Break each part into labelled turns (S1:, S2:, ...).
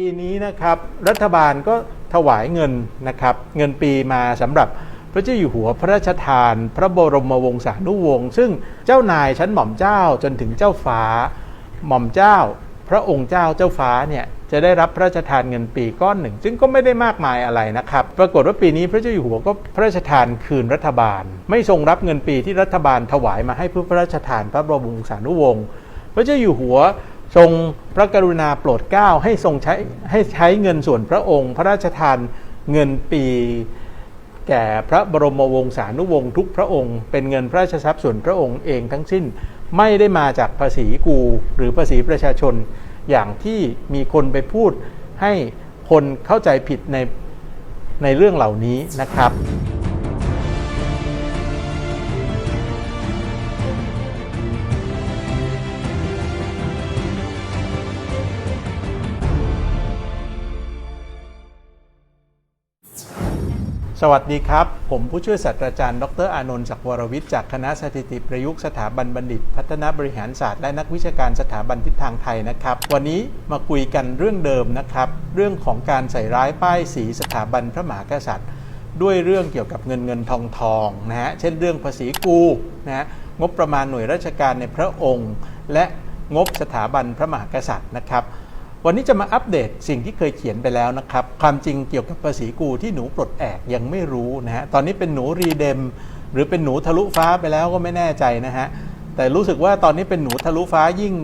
S1: ปีนี้นะครับรัฐบาลก็ถวายเงินนะครับเงินปีมาสำหรับพระเจ้าอยู่หัวพระราชทาน พระบรมวงศานุวงศ์ซึ่งเจ้านายชั้นหม่อมเจ้าจนถึงเจ้าฟ้า หม่อมเจ้า พระองค์เจ้าเจ้าฟ้าเนี่ยจะได้รับพระราชทานเงินปีก้อนหนึ่ง ซึ่งก็ไม่ได้มากมายอะไรนะครับ ปรากฏว่าปีนี้พระเจ้าอยู่หัวก็พระราชทานคืนรัฐบาล ไม่ทรงรับเงินปีที่รัฐบาลถวายมาให้เพื่อพระราชทานพระบรมวงศานุวงศ์พระเจ้าอยู่หัว ทรงพระกรุณาโปรดเกล้าให้ทรงใช้ให้ใช้เงินส่วนพระองค์ พระราชทานเงินปี แก่พระบรมวงศานุวงศ์ทุกพระองค์ เป็นเงินพระราชทรัพย์ส่วนพระองค์เองทั้งสิ้นไม่ได้มาจากภาษีกูหรือภาษีประชาชน อย่างที่มีคนไปพูดให้คนเข้าใจผิดในในเรื่องเหล่านี้นะครับ สวัสดีครับ ผมผู้ช่วยศาสตราจารย์ ดรอานนท์ศักดิ์วรวิทย์จากคณะสถิติประยุกต์สถาบันบัณฑิต พัฒนาบริหารศาสตร์และนักวิชาการสถาบันทิศทางไทยนะครับ วันนี้มาคุยกันเรื่องเดิมนะครับ เรื่องของการใส่ร้ายป้ายสีสถาบันพระมหากษัตริย์ ด้วยเรื่องเกี่ยวกับเงินเงินทองทองนะฮะ เช่นเรื่องภาษีกูนะฮะ งบประมาณหน่วยราชการในพระองค์ และงบสถาบันพระมหากษัตริย์นะครับ วันนี้จะมาอัปเดตสิ่งที่เคยเขียนไปแล้วนะครับ ความจริงเกี่ยวกับภาษีกูที่หนูปลดแอกยังไม่รู้นะฮะ ตอนนี้เป็นหนูรีเดม หรือเป็นหนูทะลุฟ้าไปแล้วก็ไม่แน่ใจนะฮะ แต่รู้สึกว่าตอนนี้เป็นหนูทะลุฟ้ายิ่ง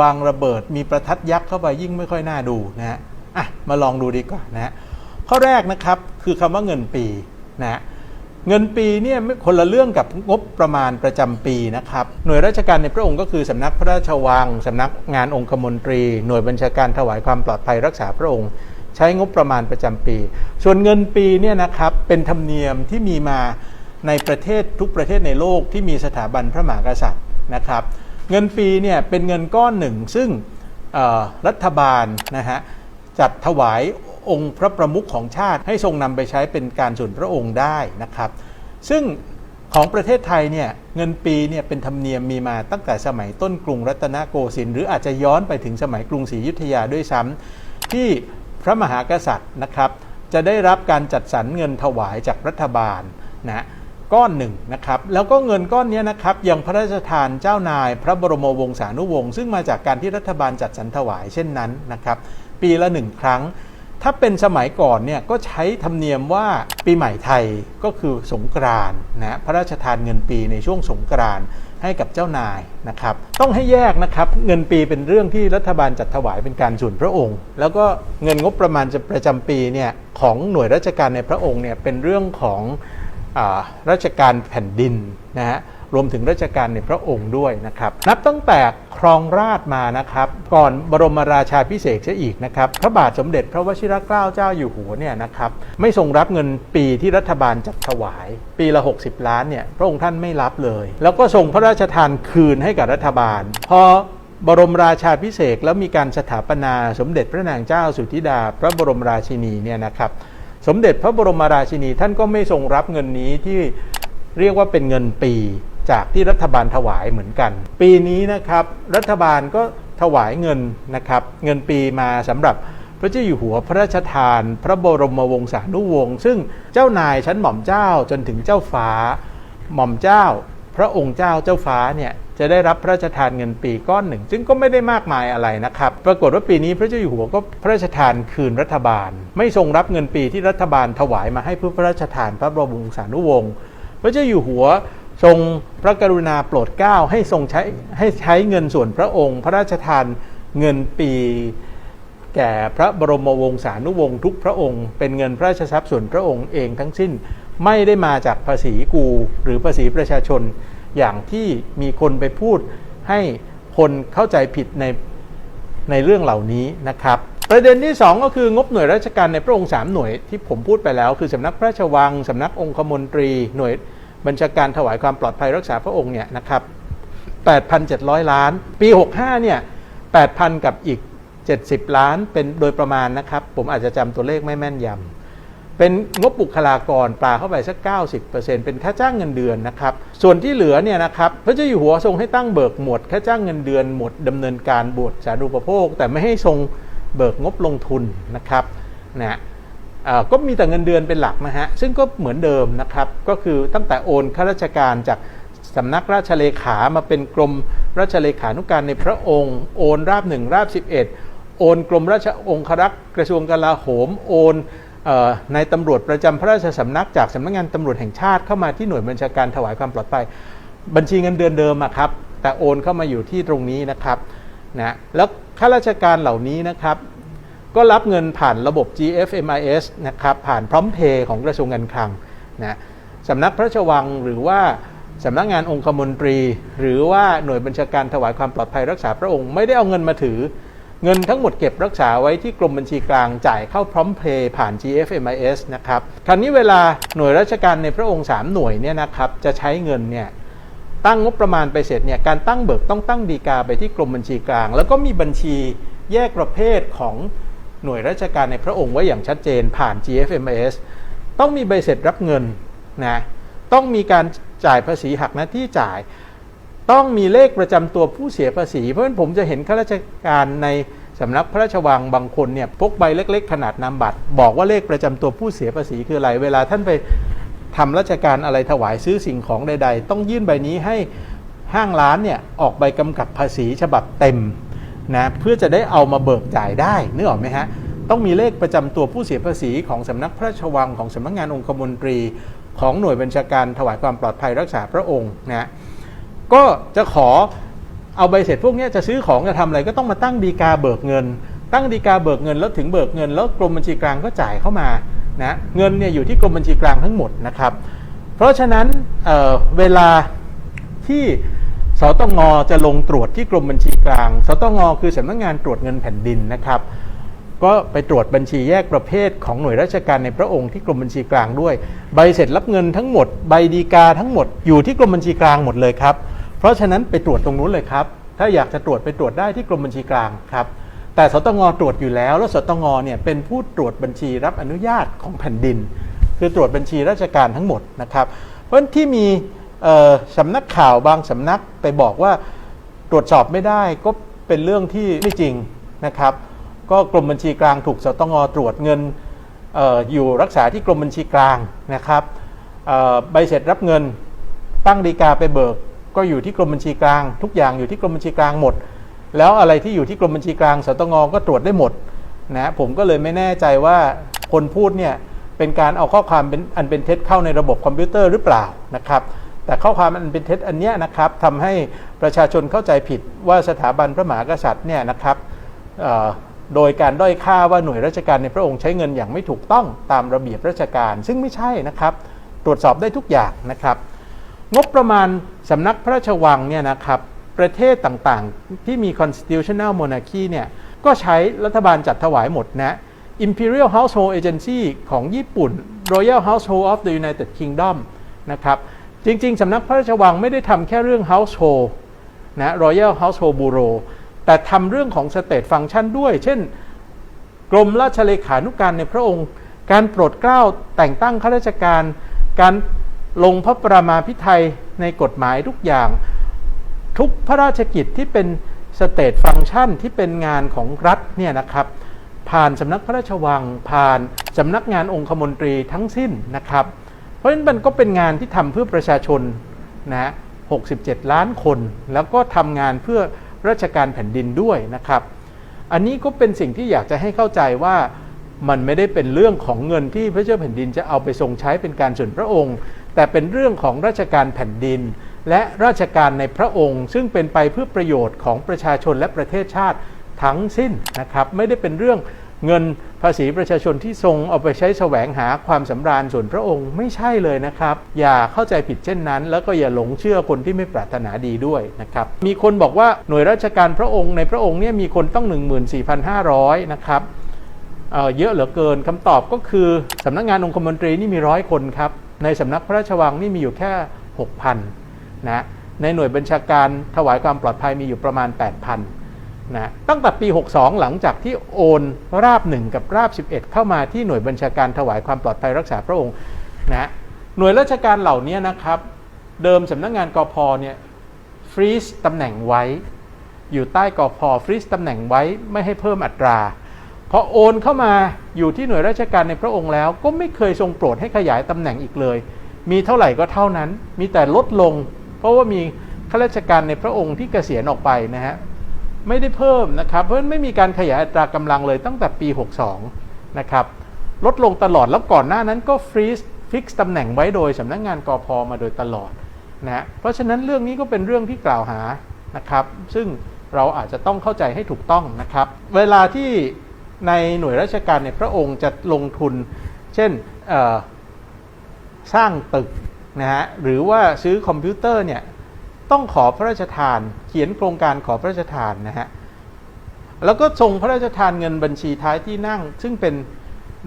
S1: วางระเบิด มีประทัดยักษ์เข้าไปยิ่งไม่ค่อยน่าดูนะฮะ อะ มาลองดูดีกว่านะฮะ ข้อแรกนะครับคือคำว่าเงินปีนะฮะ เงินปีเนี่ยคนละเรื่องกับงบประมาณประจำปีนะครับ หน่วยราชการในพระองค์ก็คือสำนักพระราชวังสำนักงานองคมนตรี หน่วยบัญชาการถวายความปลอดภัยรักษาพระองค์ ใช้งบประมาณประจำปี ส่วนเงินปีเนี่ยนะครับเป็นธรรมเนียมที่มีมาในประเทศทุกประเทศในโลกที่มีสถาบันพระมหากษัตริย์นะครับ เงินปีเนี่ยเป็นเงินก้อนหนึ่งซึ่งรัฐบาลนะฮะจัดถวาย องค์พระประมุขของชาติ ให้ทรงนำไปใช้เป็นการส่วนพระองค์ได้นะครับ ซึ่งของประเทศไทยเนี่ยเงินปีเนี่ยเป็นธรรมเนียมมีมาตั้งแต่สมัยต้นกรุงรัตนโกสินทร์หรืออาจจะย้อนไปถึงสมัยกรุงศรีอยุธยาด้วยซ้ำที่พระมหากษัตริย์นะครับจะได้รับการจัดสรรเงินถวายจากรัฐบาลนะก้อนหนึ่งนะครับแล้วก็เงินก้อนนี้นะครับยังพระราชทานเจ้านายพระบรมวงศานุวงศ์ซึ่งมาจากการที่รัฐบาลจัดสรรถวายเช่นนั้นนะครับปีละหนึ่งครั้ง ถ้าเป็นสมัยก่อนเนี่ยก็ใช้ธรรมเนียมว่าปีใหม่ไทยก็คือสงกรานนะพระราชทานเงินปีในช่วงสงกรานให้กับเจ้านายนะครับ ต้องให้แยกนะครับ เงินปีเป็นเรื่องที่รัฐบาลจัดถวายเป็นการส่วนพระองค์ แล้วก็เงินงบประมาณประจำปีเนี่ยของหน่วยราชการในพระองค์เนี่ยเป็นเรื่องของอราชการแผ่นดินนะฮะ รวมถึงราชการในพระองค์ด้วยนะครับนับตั้งแต่ครองราชมานะครับ ก่อนบรมราชาพิเศษกเสียอีกนะครับพระบาทสมเด็จพระวชิรเกล้าเจ้าอยู่หัวเนี่ยนะครับไม่ทรงรับเงินปีที่รัฐบาลจัดถวาย ปีละ 60 ล้านเนี่ยพระองค์ท่านไม่รับเลย แล้วก็ทรงพระราชทานคืนให้กับรัฐบาล พอบรมราชาพิเศษแล้วมีการสถาปนาสมเด็จพระนางเจ้าสุธิดา พระบรมราชินีเนี่ยนะครับสมเด็จพระบรมราชินีท่านก็ไม่ทรงรับเงินนี้ที่เรียกว่าเป็นเงินปี จากที่รัฐบาลถวายเหมือนกัน ปีนี้นะครับรัฐบาลก็ถวายเงินนะครับเงินปีมาสำหรับพระเจ้าอยู่หัวพระราชทาน พระบรมวงศานุวงศ์ซึ่งเจ้านายชั้นหม่อมเจ้าจนถึงเจ้าฟ้า หม่อมเจ้า พระองค์เจ้าเจ้าฟ้าเนี่ยจะได้รับพระราชทานเงินปีก้อนหนึ่ง ซึ่งก็ไม่ได้มากมายอะไรนะครับ ปรากฏว่าปีนี้พระเจ้าอยู่หัวก็พระราชทานคืนรัฐบาล ไม่ทรงรับเงินปีที่รัฐบาลถวายมาให้เพื่อพระราชทานพระบรมวงศานุวงศ์พระเจ้าอยู่หัว ทรงพระกรุณาโปรดเกล้าให้ทรงใช้ให้ใช้เงินส่วนพระองค์ พระราชทานเงินปีแก่พระบรมวงศานุวงศ์ทุกพระองค์ เป็นเงินพระราชทรัพย์ส่วนพระองค์เองทั้งสิ้นไม่ได้มาจากภาษีกูหรือภาษีประชาชน อย่างที่มีคนไปพูดให้คนเข้าใจผิดในในเรื่องเหล่านี้นะครับ ประเด็นที่ 2 ก็คืองบหน่วยราชการในพระองค์ 3 หน่วยที่ผมพูดไปแล้ว คือสำนักพระราชวังสำนักองคมนตรีหน่วย บัญชาการถวายความปลอดภัยรักษาพระองค์เนี่ยนะครับ8,700 ล้าน ปี 65เนี่ย8,000 กับอีก 70 ล้านเป็นโดยประมาณนะครับ ผมอาจจะจำตัวเลขไม่แม่นยำเป็นงบบุคลากรปลาเข้าไปสัก 90%เป็นค่าจ้างเงินเดือนนะครับ ส่วนที่เหลือเนี่ยนะครับพระเจ้าอยู่หัวทรงให้ตั้งเบิกหมวดค่าจ้างเงินเดือนหมวดดำเนินการบวชสารณูปโภค แต่ไม่ให้ทรงเบิกงบลงทุนนะครับนะเอ่อ ก็มีแต่เงินเดือนเป็นหลักนะฮะ ซึ่งก็เหมือนเดิมนะครับ ก็คือตั้งแต่โอนข้าราชการจากสำนักราชเลขามาเป็นกรมราชเลขานุการในพระองค์ โอนราบหนึ่งราบ11 โอนกรมราชองครักษ์กระทรวงกลาโหม โอนเอ่อนายตำรวจประจำพระราชสำนักจากสำนักงานตำรวจแห่งชาติเข้ามาที่หน่วยบัญชาการถวายความปลอดภัย บัญชีเงินเดือนเดิมอะครับแต่โอนเข้ามาอยู่ที่ตรงนี้นะครับนะแล้วข้าราชการเหล่านี้นะครับ ก็รับเงินผ่านระบบ GFMIS นะครับผ่านพร้อมเพย์ของกระทรวงการคลังนะสำนักพระราชวังหรือว่าสำนักงานองคมนตรี หรือว่าหน่วยบัญชาการถวายความปลอดภัยรักษาพระองค์ไม่ได้เอาเงินมาถือ เงินทั้งหมดเก็บรักษาไว้ที่กรมบัญชีกลางจ่ายเข้าพร้อมเพย์ผ่าน GFMIS นะครับคราวนี้เวลาหน่วยราชการในพระองค์ 3 หน่วยเนี่ยนะครับจะใช้เงินเนี่ยตั้งงบประมาณไปเสร็จเนี่ยการตั้งเบิกต้องตั้งดีกาไปที่กรมบัญชีกลาง แล้วก็มีบัญชีแยกประเภทของ หน่วยราชการในพระองค์ไว้อย่างชัดเจนผ่าน GFMS ต้องมีใบเสร็จรับเงินนะต้องมีการจ่ายภาษีหักหน้าที่จ่าย ต้องมีเลขประจำตัวผู้เสียภาษี เพราะฉะนั้นผมจะเห็นข้าราชการในสำนักพระราชวังบางคนเนี่ยพกใบเล็ก ๆ ขนาดนามบัตร บอกว่าเลขประจำตัวผู้เสียภาษีคืออะไร เวลาท่านไปทำราชการอะไรถวายซื้อสิ่งของใด ๆ ต้องยื่นใบนี้ให้ห้างร้านเนี่ยออกใบกำกับภาษีฉบับเต็ม นะเพื่อจะได้เอามาเบิกจ่ายได้นึกออกไหมฮะต้องมีเลขประจำตัวผู้เสียภาษีของสำนักพระราชวังของสำนักงานองคมนตรี ของหน่วยบัญชาการถวายความปลอดภัยรักษาพระองค์นะก็จะขอเอาใบเสร็จพวกนี้จะซื้อของจะทำอะไรก็ต้องมาตั้งดีกาเบิกเงิน ตั้งดีกาเบิกเงินแล้วถึงเบิกเงิน แล้วกรมบัญชีกลางก็จ่ายเข้ามานะเงินเนี่ยอยู่ที่กรมบัญชีกลางทั้งหมดนะครับ เพราะฉะนั้นเเวลาที่ สตงจะลงตรวจที่กรมบัญชีกลาง สตงคือสำนักงานตรวจเงินแผ่นดินนะครับ ก็ไปตรวจบัญชีแยกประเภทของหน่วยราชการในพระองค์ที่กรมบัญชีกลางด้วย ใบเสร็จรับเงินทั้งหมด ใบดีกาทั้งหมดอยู่ที่กรมบัญชีกลางหมดเลยครับ เพราะฉะนั้นไปตรวจตรงนู้นเลยครับ ถ้าอยากจะตรวจไปตรวจได้ที่กรมบัญชีกลางครับ แต่สตงตรวจอยู่แล้ว แล้วสตงเนี่ยเป็นผู้ตรวจบัญชีรับอนุญาตของแผ่นดิน คือตรวจบัญชีราชการทั้งหมดนะครับ เพราะฉะนั้นที่มี สำนักข่าวบางสำนักไปบอกว่าตรวจสอบไม่ได้ก็เป็นเรื่องที่ไม่จริงนะครับ ก็กรมบัญชีกลางถูกสตงตรวจเงินอออยู่รักษาที่กรมบัญชีกลางนะครับใบเสร็จรับเงินตั้งดีกาไปเบิก ก็อยู่ที่กรมบัญชีกลาง ทุกอย่างอยู่ที่กรมบัญชีกลางหมด แล้วอะไรที่อยู่ที่กรมบัญชีกลางสตงก็ตรวจได้หมดนะผมก็เลยไม่แน่ใจว่าคนพูดเนี่ยเป็นการเอาข้อความเป็นอันเป็นเท็จเข้าในระบบคอมพิวเตอร์หรือเปล่านะครับ แต่ข้อความอันเป็นเท็จอันเนี้ยนะครับทำให้ประชาชนเข้าใจผิดว่าสถาบันพระมหากษัตริย์เนี่ยนะครับโดยการด้อยค่าว่าหน่วยราชการในพระองค์ใช้เงินอย่างไม่ถูกต้องตามระเบียบราชการ ซึ่งไม่ใช่นะครับ ตรวจสอบได้ทุกอย่างนะครับ งบประมาณสำนักพระราชวังเนี่ยนะครับประเทศต่างๆ ที่มี constitutional monarchy เนี่ยก็ใช้รัฐบาลจัดถวายหมดนะ Imperial Household Agency ของญี่ปุ่น Royal Household of the United Kingdom นะครับ จริง ๆสำนักพระราชวังไม่ได้ทำแค่เรื่อง Household นะ Royal Household Bureau แต่ทำเรื่องของ State Function ด้วย เช่น กรมราชเลขานุการในพระองค์ การโปรดเกล้าแต่งตั้งข้าราชการ การลงพระประมาพิไทยในกฎหมายทุกอย่าง ทุกพระราชกิจที่เป็นสเตทฟัง c t ชันที่เป็นงานของรัฐเนี่ยนะครับ ผ่านสำนักพระราชวังผ่านสำนักงานองคมนตรีทั้งสิ้นนะครับ เพราะฉะนั้นมันก็เป็นงานที่ทำเพื่อประชาชนนะ67 ล้านคน แล้วก็ทำงานเพื่อราชการแผ่นดินด้วยนะครับ อันนี้ก็เป็นสิ่งที่อยากจะให้เข้าใจว่ามันไม่ได้เป็นเรื่องของเงินที่พระเจ้าแผ่นดินจะเอาไปทรงใช้เป็นการส่วนพระองค์ แต่เป็นเรื่องของราชการแผ่นดิน และราชการในพระองค์ ซึ่งเป็นไปเพื่อประโยชน์ของประชาชนและประเทศชาติทั้งสิ้นนะครับ ไม่ได้เป็นเรื่องเงิน ภาษีประชาชนที่ทรงเอาไปใช้แสวงหาความสำราญส่วนพระองค์ไม่ใช่เลยนะครับ อย่าเข้าใจผิดเช่นนั้น แล้วก็อย่าหลงเชื่อคนที่ไม่ปรารถนาดีด้วยนะครับ มีคนบอกว่าหน่วยราชการพระองค์ในพระองค์เนี่ยมีคนต้อง 14,500 นะครับเอ่อเยอะเหลือเกินคำตอบก็คือสำนักงานองคมนตรีนี่มีร้อยคนครับ ในสำนักพระราชวังนี่มีอยู่แค่ 6,000 นะ ในหน่วยบัญชาการถวายความปลอดภัยมีอยู่ประมาณ 8,000 นะตั้งแต่ปี 62 หลังจากที่โอนราบ 1 กับราบ 11 เข้ามาที่หน่วยบัญชาการถวายความปลอดภัยรักษาพระองค์นะหน่วยราชการเหล่านี้นะครับ เดิมสำนักงานกพเนี่ยฟรีซตำแหน่งไว้ อยู่ใต้กพฟรีซตำแหน่งไว้ไม่ให้เพิ่มอัตราพอโอนเข้ามาอยู่ที่หน่วยราชการในพระองค์แล้ว ก็ไม่เคยทรงโปรดให้ขยายตำแหน่งอีกเลย มีเท่าไหร่ก็เท่านั้น มีแต่ลดลง เพราะว่ามีข้าราชการในพระองค์ที่เกษียณออกไปนะฮะ ไม่ได้เพิ่มนะครับ เพราะฉะนั้นไม่มีการขยายอัตรากำลังเลยตั้งแต่ปี 62 นะครับ ลดลงตลอดแล้วก่อนหน้านั้นก็ฟรีซฟิกซ์ตำแหน่งไว้โดยสำนักงานกอพอมาโดยตลอดนะเพราะฉะนั้นเรื่องนี้ก็เป็นเรื่องที่กล่าวหานะครับ ซึ่งเราอาจจะต้องเข้าใจให้ถูกต้องนะครับ เวลาที่ในหน่วยราชการในพระองค์จะลงทุน เช่นสร้างตึกนะฮะหรือว่าซื้อคอมพิวเตอร์เนี่ย ต้องขอพระราชทาน เขียนโครงการขอพระราชทานนะฮะแล้วก็ทรงพระราชทานเงินบัญชีท้ายที่นั่ง ซึ่งเป็น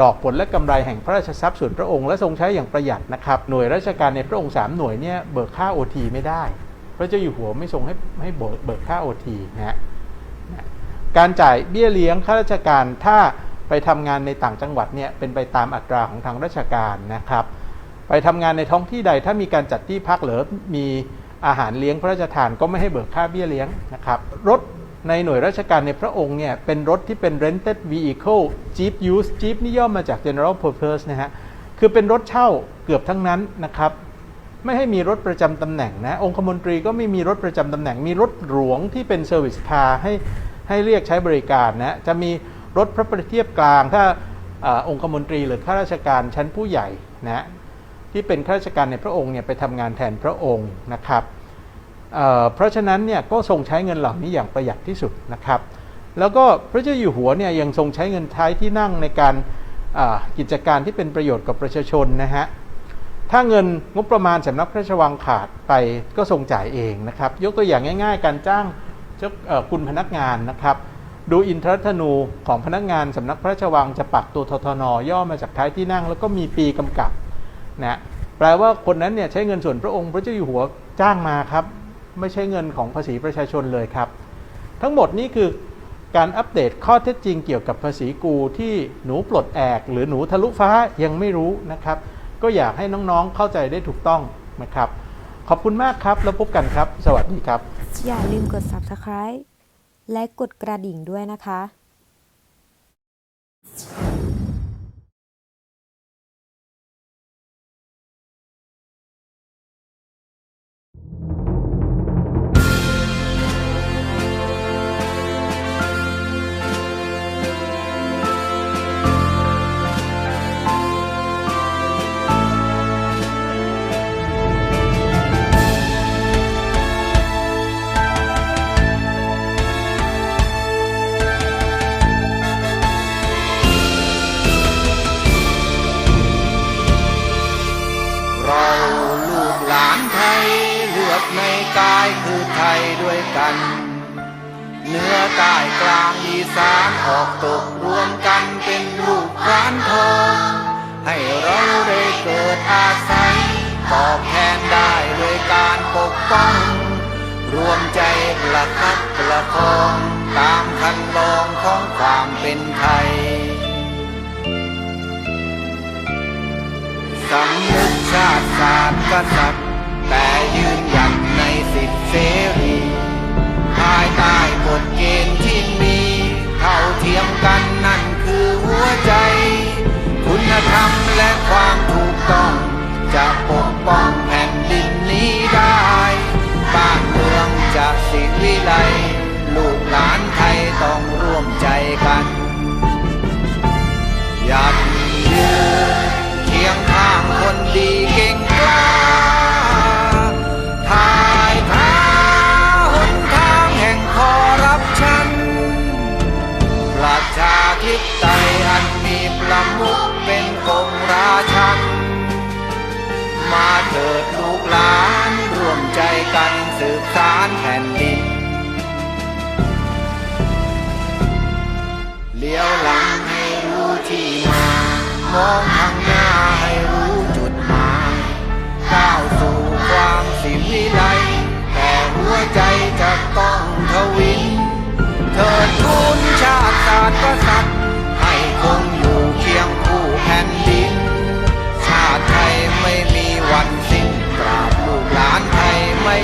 S1: ดอกผลและกำไรแห่งพระราชทรัพย์ส่วนพระองค์และทรงใช้อย่างประหยัดนะครับ หน่วยราชการในพระองค์3หน่วยเนี่ยเบิกค่า OT ไม่ได้ พระเจ้าอยู่หัวไม่ทรงให้ให้เบิกค่า OT นะฮะนะการจ่ายเบี้ยเลี้ยงข้าราชการถ้าไปทำงานในต่างจังหวัดเนี่ยเป็นไปตามอัตราของทางราชการนะครับ ไปทำงานในท้องที่ใดถ้ามีการจัดที่พักหรือมี อาหารเลี้ยงพระราชทานก็ไม่ให้เบิกค่าเบี้ยเลี้ยงนะครับรถในหน่วยราชการในพระองค์เนี่ยเป็นรถที่เป็น rented vehicle jeep use jeep นี่ย่อมาจาก general purpose นะฮะคือเป็นรถเช่าเกือบทั้งนั้นนะครับไม่ให้มีรถประจำตำแหน่งนะองคมนตรีก็ไม่มีรถประจำตำแหน่ง มีรถหลวงที่เป็น service car ให้ให้เรียกใช้บริการนะจะมีรถพระประเทียบกลาง ถ้าอาองคมนตรีหรือข้าราชการชั้นผู้ใหญ่นะ ที่เป็นข้าราชการในพระองค์เนี่ยไปทำงานแทนพระองค์นะครับเเพราะฉะนั้นเนี่ยก็ทรงใช้เงินเหล่านี้อย่างประหยัดที่สุดนะครับ แล้วก็พระเจ้าอยู่หัวเนี่ยยังทรงใช้เงินท้ายที่นั่งในการกิจการที่เป็นประโยชน์กับประชาชนนะฮะถ้าเงินงบประมาณสำนักพระราชวังขาดไปก็ทรงจ่ายเองนะครับ ยกตัวอย่างง่าย ๆ การจ้างเจ้าคุณพนักงานนะครับ ดูอินทรธนูของพนักงานสำนักพระราชวังจะปักตัวททนย่อมาจากท้ายที่นั่ง แล้วก็มีปีกำกับ นะแปลว่าคนนั้นเนี่ยใช้เงินส่วนพระองค์พระเจ้าอยู่หัวจ้างมาครับ ไม่ใช่เงินของภาษีประชาชนเลยครับ ทั้งหมดนี้คือการอัปเดตข้อเท็จจริงเกี่ยวกับภาษีกูที่หนูปลดแอก หรือหนูทะลุฟ้ายังไม่รู้นะครับ ก็อยากให้น้องๆเข้าใจได้ถูกต้องนะครับ ขอบคุณมากครับแล้วพบกันครับ สวัสดีครับ
S2: อย่าลืมกด subscribe และกดกระดิ่งด้วยนะคะ
S3: นือใต้กลางอีสานออกตกรวมกันเป็นลูกพรานทองให้เราได้เกิดอาศัยตอบแทนได้ด้วยการปกป้อง รวมใจประคับประคองตามคันลองของความเป็นไทยสำนึกชาติศาสตร์กษัตริย์แต่ยืนหยัดในสิทธิเสรี ภายใต้กฎเกณฑ์ที่มีเท่าเทียมกันนั่นคือหัวใจ คุณธรรมและความถูกต้อง จะปกป้องแผ่นดินนี้ได้ บ้านเมืองจะสิวิไล มองข้างหน้าให้รู้จุดหมายก้าวสู่ความสิวิไลแต่หัวใจจะต้องทวินเถิดทูนชาติศาสตร์กษัตริย์ให้คงอยู่เคียงคู่แผ่นดิน ชาติไทยไม่มีวันสิ้นตราบลูกหลานไทยไม่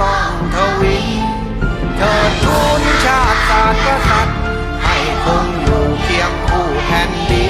S3: ต้องทวีเชิดทูนชาติศาสตร์กษัตริย์ให้คงอยู่เคียงคู่แผ่นดิน